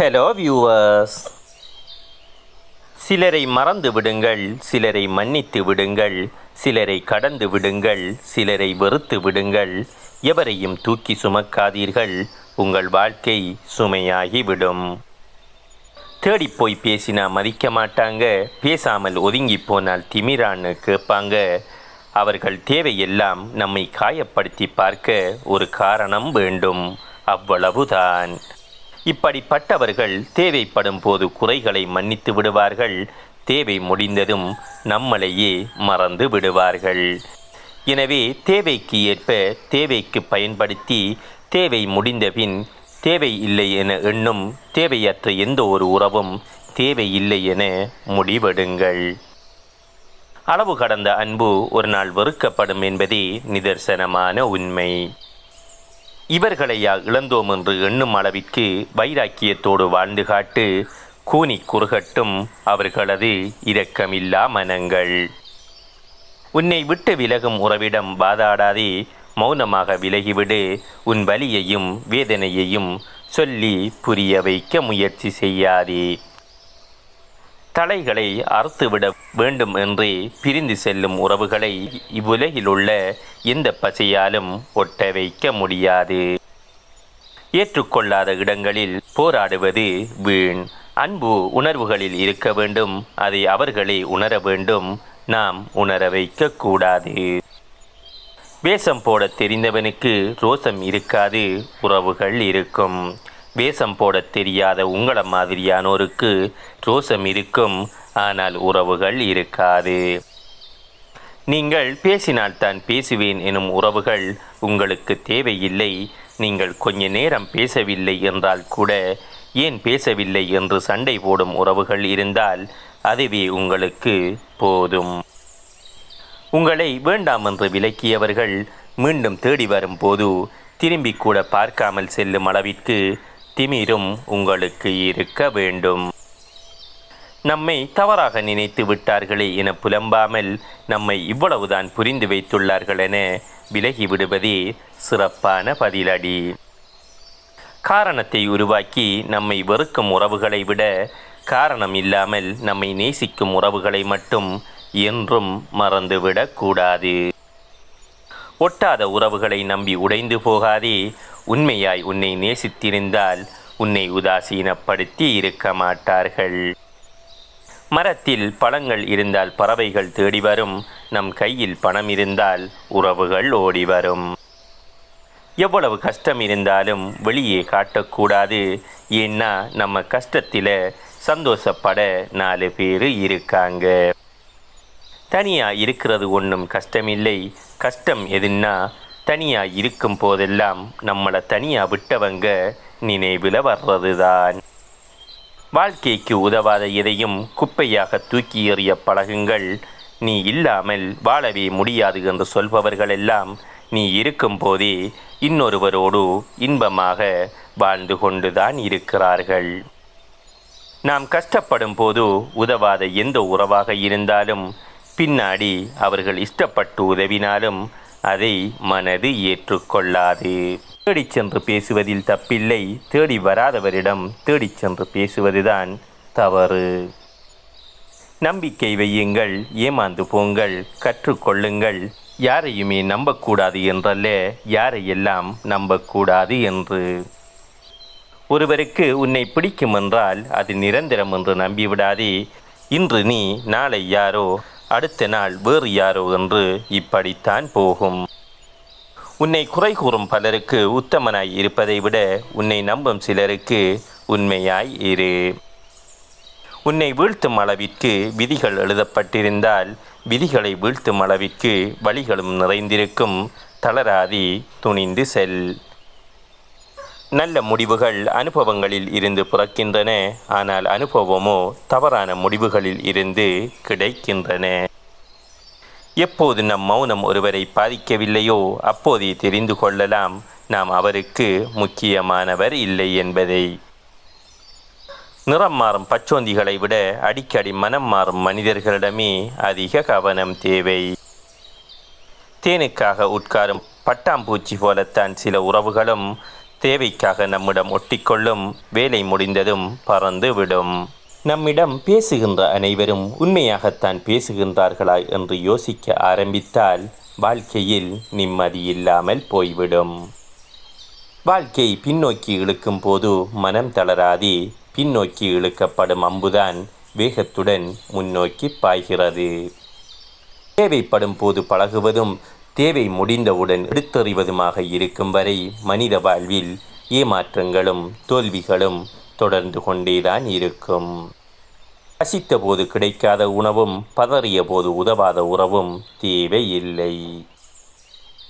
Hello viewers சிலரை மறந்து விடுங்கள் சிலரை மன்னித்து விடுங்கள் சிலரை கடந்து விடுங்கள் சிலரை வெறுத்து விடுங்கள். எவரையும் தூக்கி சுமக்காதீர்கள் உங்கள் வாழ்க்கை சுமையாகிவிடும். தேடிப் போய் பேசினா மதிக்க மாட்டாங்க பேசாமல் ஒதுங்கி போனால் திமிரான்னு கேட்பாங்க. அவர்கள் தேவையெல்லாம் நம்மை காயப்படுத்தி பார்க்க ஒரு காரணம் வேண்டும். அவ்வளவுதான். இப்படிப்பட்டவர்கள் தேவைப்படும் போது குறைகளை மன்னித்து விடுவார்கள். தேவை முடிந்ததும் நம்மளையே மறந்து விடுவார்கள். எனவே தேவைக்கு ஏற்ப தேவைக்கு பயன்படுத்தி தேவை முடிந்தபின் தேவை இல்லை என எண்ணும் தேவையற்ற எந்த ஒரு உறவும் தேவையில்லை என முடிவெடுங்கள். அளவு கடந்த அன்பு ஒரு நாள் வெறுக்கப்படும் என்பதே நிதர்சனமான உண்மை. இவர்களையா இழந்தோம் என்று எண்ணும் அளவிற்கு வைராக்கியத்தோடு வாழ்ந்து காட்டு கூனி குறுகட்டும் அவர்களது இரக்கமில்லா மனங்கள். உன்னை விட்டு விலகும் உறவிடம் வாதாடாதே மௌனமாக விலகிவிடு. உன் வலியையும் வேதனையையும் சொல்லி புரிய வைக்க முயற்சி செய்யாதே. தலைகளை அறுத்துவிட வேண்டும் என்றே பிரிந்து செல்லும் உறவுகளை இவ்வுலகில் உள்ள எந்த பசையாலும் ஒட்ட வைக்க முடியாது. ஏற்றுக்கொள்ளாத இடங்களில் போராடுவது வீண். அன்பு உணர்வுகளில் இருக்க வேண்டும். அதை அவர்களே உணர வேண்டும். நாம் உணர வைக்கக்கூடாது வேஷம் போட தெரிந்தவனுக்கு ரோசம் இருக்காது. உறவுகள் இருக்கும். வேஷம் போட தெரியாத உங்களை மாதிரியானோருக்கு ரோசம் இருக்கும். ஆனால் உறவுகள் இருக்காது. நீங்கள் பேசினால் தான் பேசுவேன் எனும் உறவுகள் உங்களுக்கு தேவையில்லை. நீங்கள் கொஞ்ச நேரம் பேசவில்லை என்றால் கூட ஏன் பேசவில்லை என்று சண்டை போடும் உறவுகள் இருந்தால் அதுவே உங்களுக்கு போதும். உங்களை வேண்டாம் என்று விலக்கியவர்கள் மீண்டும் தேடி வரும்போது திரும்பி கூட பார்க்காமல் செல்லும் அளவிற்கு திமிரும் உங்களுக்கு இருக்க வேண்டும். நம்மை தவறாக நினைத்து விட்டார்களே என புலம்பாமல் நம்மை இவ்வளவுதான் புரிந்து வைத்துள்ளார்கள் என விலகிவிடுவதே சிறப்பான பதிலடி. காரணத்தை உருவாக்கி நம்மை வெறுக்கும் உறவுகளை விட காரணம் இல்லாமல் நம்மை நேசிக்கும் உறவுகளை மட்டும் என்றும் மறந்துவிடக்கூடாது ஒட்டாத உறவுகளை நம்பி உடைந்து போகாதே உண்மையாய் உன்னை நேசித்திருந்தால் உன்னை உதாசீனப்படுத்தி இருக்க மாட்டார்கள். மரத்தில் பழங்கள் இருந்தால் பறவைகள் தேடி வரும். நம் கையில் பணம் இருந்தால் உறவுகள் ஓடி வரும். எவ்வளவு கஷ்டம் இருந்தாலும் வெளியே காட்டக்கூடாது. ஏன்னா நம்ம கஷ்டத்தில் சந்தோஷப்பட நாலு பேர் இருக்காங்க. தனியாக இருக்கிறது ஒன்றும் கஷ்டமில்லை. கஷ்டம் எதுன்னா தனியாக இருக்கும் போதெல்லாம் நம்மளை தனியாக விட்டவங்க நினைவில் வர்றது தான் வாழ்க்கைக்கு உதவாத எதையும் குப்பையாக தூக்கி எறிய பழகுங்கள். நீ இல்லாமல் வாழவே முடியாது என்று சொல்பவர்களெல்லாம் நீ இருக்கும்போதே இன்னொருவரோடு இன்பமாக வாழ்ந்து கொண்டுதான் இருக்கிறார்கள். நாம் கஷ்டப்படும் போது உதவாத எந்த உறவாக இருந்தாலும் பின்னாடி அவர்கள் இஷ்டப்பட்டு உதவினாலும் அதை மனது ஏற்றுக்கொள்ளாது. தேடிச் சென்று பேசுவதில் தப்பில்லை. தேடி வராதவரிடம் தேடிச் சென்று பேசுவதுதான் தவறு. நம்பிக்கை வையுங்கள் ஏமாந்து போங்கள் கற்றுக்கொள்ளுங்கள். யாரையுமே நம்பக்கூடாது என்றல்ல யாரையெல்லாம் நம்பக்கூடாது என்று. ஒருவருக்கு உன்னை பிடிக்கும் என்றால் அது நிரந்தரம் என்று நம்பிவிடாதே. இன்று நீ நாளை யாரோ அடுத்த நாள் வேறு யாரோ என்று இப்படித்தான் போகும். உன்னை குறை கூறும் பலருக்கு உத்தமனாய் இருப்பதை விட உன்னை நம்பும் சிலருக்கு உண்மையாய் இரு. உன்னை வீழ்த்தும் அளவிற்கு விதிகள் எழுதப்பட்டிருந்தால் விதிகளை வீழ்த்தும் அளவிற்கு வழிகளும் நிறைந்திருக்கும். தளராதி துணிந்து செல். நல்ல முடிவுகள் அனுபவங்களில் இருந்து பிறக்கின்றன. ஆனால் அனுபவமோ தவறான முடிவுகளில் இருந்து கிடைக்கின்றன. எப்போது நம் மௌனம் ஒருவரை பாதிக்கவில்லையோ அப்போதே தெரிந்து கொள்ளலாம். நாம் அவருக்கு முக்கியமானவர் இல்லை என்பதை. நிறம் மாறும் பச்சோந்திகளை விட அடிக்கடி மனம் மாறும் மனிதர்களிடமே அதிக கவனம் தேவை. தேனுக்காக உட்காரும் பட்டாம்பூச்சி போலத்தான் சில உறவுகளும் தேவைக்காக நம்மிடம் ஒட்டிக்கொள்ளும் வேலை முடிந்ததும் பறந்துவிடும். நம்மிடம் பேசுகின்ற அனைவரும் உண்மையாகத்தான் பேசுகின்றார்களா என்று யோசிக்க ஆரம்பித்தால் வாழ்க்கையில் நிம்மதி இல்லாமல் போய்விடும். வாழ்க்கை பின்னோக்கி இழுக்கும் போது மனம் தளராதே பின்னோக்கி இழுக்கப்படும் அம்புதான் வேகத்துடன் முன்னோக்கி பாய்கிறது. தேவைப்படும் போது பழகுவதும் தேவை முடிந்தவுடன் எடுத்தறிவதுமாக இருக்கும் வரை மனித வாழ்வில் ஏமாற்றங்களும் தோல்விகளும் தொடர்ந்து கொண்டேதான் இருக்கும். பசித்த போது கிடைக்காத உணவும் பதறிய போது உதவாத உறவும் தேவையில்லை.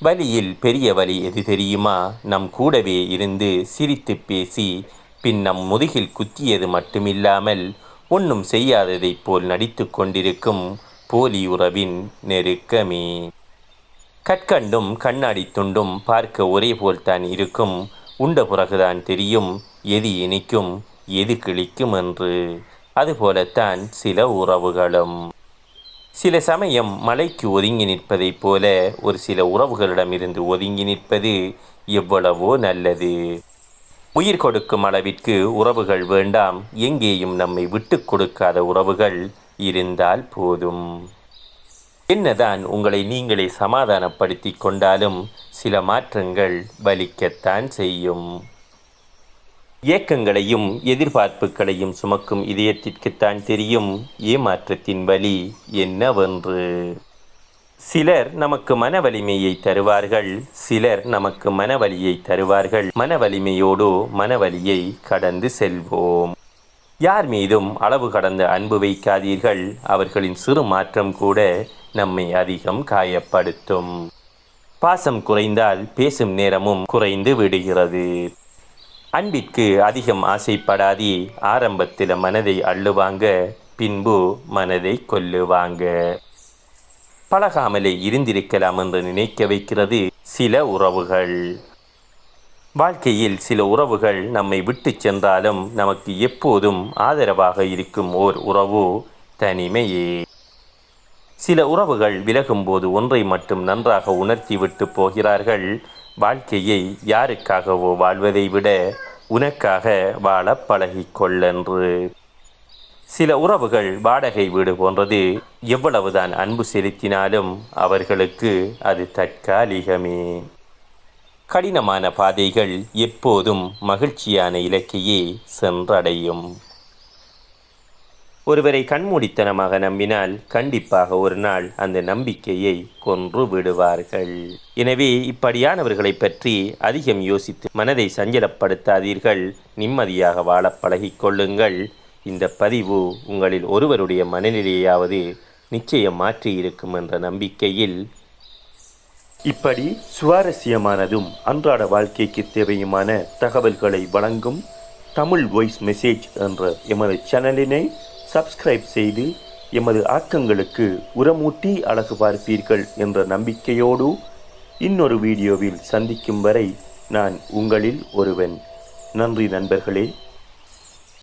வலியில் பெரிய வலி எது தெரியுமா? நம் கூடவே இருந்து சிரித்து பேசி பின் நம் முதுகில் குத்தியது மட்டுமில்லாமல் ஒன்றும் செய்யாததைப் போல் நடித்து கொண்டிருக்கும் போலி உறவின் நெருக்கமே. கற்கண்டும் கண்ணாடி துண்டும் பார்க்க ஒரே போல்தான் இருக்கும். உண்ட பிறகுதான் தெரியும் எது இனிக்கும் எது கிழிக்கும் என்று. அதுபோலத்தான் சில உறவுகளும். சில சமயம் மலைக்கு ஒதுங்கி நிற்பதைப் போல ஒரு சில உறவுகளிடமிருந்து ஒதுங்கி நிற்பது எவ்வளவோ நல்லது. உயிர் கொடுக்கும் அளவிற்கு உறவுகள் வேண்டாம் எங்கேயும் நம்மை விட்டு கொடுக்காத உறவுகள் இருந்தால் போதும். என்னதான் உங்களை நீங்களே சமாதானப்படுத்தி கொண்டாலும் சில மாற்றங்கள் வலிக்கத்தான் செய்யும். ஏக்கங்களையும் எதிர்பார்ப்புகளையும் சுமக்கும் இதயத்திற்குத்தான் தெரியும் ஏமாற்றத்தின் வலி என்னவென்று. சிலர் நமக்கு மன வலிமையை தருவார்கள் சிலர் நமக்கு மன வலியை தருவார்கள். மன வலிமையோடு மனவலியை கடந்து செல்வோம். யார் மீதும் அளவு கடந்த அன்பு வைக்காதீர்கள் அவர்களின் சிறு மாற்றம் கூட நம்மை அதிகம் காயப்படுத்தும். பாசம் குறைந்தால் பேசும் நேரமும் குறைந்து விடுகிறது. அன்பிற்கு அதிகம் ஆசைப்படாதே ஆரம்பத்தில் மனதை அள்ளுவாங்க பின்பு மனதை கொல்லுவாங்க. பழகாமலே இருந்திருக்கலாம் என்று நினைக்க வைக்கிறது சில உறவுகள். வாழ்க்கையில் சில உறவுகள் நம்மை விட்டு சென்றாலும் நமக்கு எப்போதும் ஆதரவாக இருக்கும் ஓர் உறவு தனிமையே. சில உறவுகள் விலகும்போது ஒன்றை மட்டும் நன்றாக உணர்த்திவிட்டு போகிறார்கள். வாழ்க்கையை யாருக்காகவோ வாழ்வதை விட உனக்காக வாழ பழகிக்கொள்ளென்று சில உறவுகள் வாடகை வீடு போன்றது எவ்வளவுதான் அன்பு செலுத்தினாலும் அவர்களுக்கு அது தற்காலிகமே. கடினமான பாதைகள் எப்போதும் மகிழ்ச்சியான இலக்கையே சென்றடையும். ஒருவரை கண்மூடித்தனமாக நம்பினால் கண்டிப்பாக ஒரு நாள் அந்த நம்பிக்கையை கொன்று விடுவார்கள். எனவே இப்படியானவர்களை பற்றி அதிகம் யோசித்து மனதை சஞ்சலப்படுத்தாதீர்கள். நிம்மதியாக வாழ பழகிக்கொள்ளுங்கள் இந்த பதிவு உங்களில் ஒருவருடைய மனநிலையாவது நிச்சயம் மாற்றி இருக்கும் என்ற நம்பிக்கையில். இப்படி சுவாரஸ்யமானதும் அன்றாட வாழ்க்கைக்கு தேவையுமான தகவல்களை வழங்கும் தமிழ் வாய்ஸ் மெசேஜ் என்ற எமது சேனலினை சப்ஸ்கிரைப் செய்து எமது ஆக்கங்களுக்கு உரமூட்டி அழகு பார்ப்பீர்கள் என்ற நம்பிக்கையோடு இன்னொரு வீடியோவில் சந்திக்கும் வரை நான் உங்களில் ஒருவன். நன்றி நண்பர்களே.